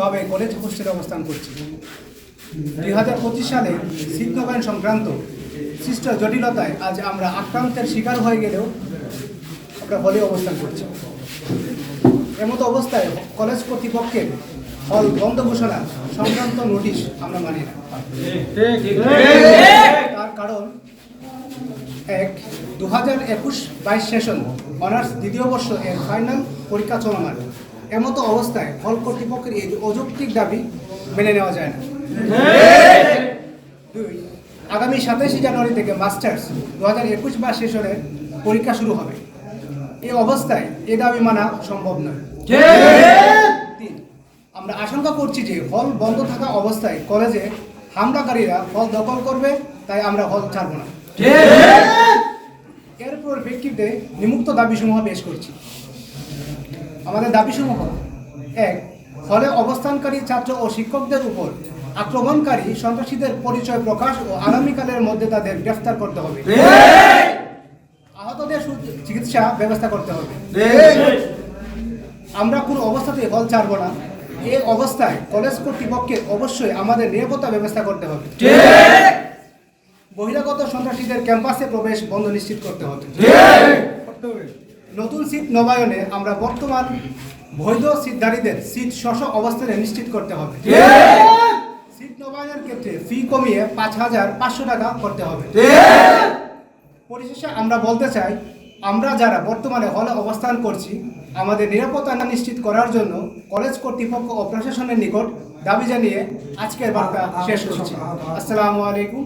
ভাবে কলেজ হোস্টেলে অবস্থান করছি। দুই হাজার পঁচিশ সালে নবায়ন সংক্রান্ত সৃষ্ট জটিলতায় আজ আমরা আক্রান্তের শিকার হয়ে গেলেও আমরা হলে অবস্থান করছি। এমতো অবস্থায় কলেজ কর্তৃপক্ষের হল বন্ধ ঘোষণা সংক্রান্ত নোটিশ আমরা মানি না। তার কারণ এক দু হাজার একুশ বাইশ সেশন অনার্স দ্বিতীয় বর্ষ এর ফাইনাল পরীক্ষা চলমান। এমতো অবস্থায় হল কর্তৃপক্ষের এই অযৌক্তিক দাবি মেনে নেওয়া যায় না। আগামী সাতাশে জানুয়ারি থেকে মাস্টার্স দু হাজার একুশ বা সেশনের পরীক্ষা শুরু হবে। এই অবস্থায় এ দাবি মানা সম্ভব নয় আমরা আশঙ্কা করছি যে হল বন্ধ থাকা অবস্থায় কলেজে হামলাকারীরা হল দখল করবে, তাই আমরা হল ছাড়ব না। এর পরিপ্রেক্ষিতে নিমুক্ত দাবিসমূহ পেশ করছি। আমাদের দাবি দাবিসমূহ এক হলে অবস্থানকারী ছাত্র ও শিক্ষকদের উপর আক্রমণকারী সন্ত্রাসীদের পরিচয় প্রকাশ ও আগামীকালের মধ্যে তাদের গ্রেফতার করতে হবে। আহতদের চিকিৎসা ব্যবস্থা করতে হবে। আমরা কোনো অবস্থাতেই হল ছাড়ব না। এই অবস্থায় কলেজ কর্তৃপক্ষের অবশ্যই আমাদের নিরাপত্তা ব্যবস্থা করতে হবে। বহিরাগত সন্ত্রাসীদের ক্যাম্পাসে প্রবেশ বন্ধ নিশ্চিত করতে হবে। নতুন সিট নবায়নে আমরা বর্তমান বৈধ সিটধারীদের সিট শশ অবস্থানে নিশ্চিত করতে হবে। সিট নবায়নের ক্ষেত্রে ফি কমিয়ে পাঁচ হাজার পাঁচশো টাকা করতে হবে। পরিশেষে আমরা বলতে চাই আমরা যারা বর্তমানে হলে অবস্থান করছি আমাদের নিরাপত্তা নিশ্চিত করার জন্য কলেজ কর্তৃপক্ষ ও প্রশাসনের নিকট দাবি জানিয়ে আজকের বার্তা শেষ করছি। আসসালামু আলাইকুম।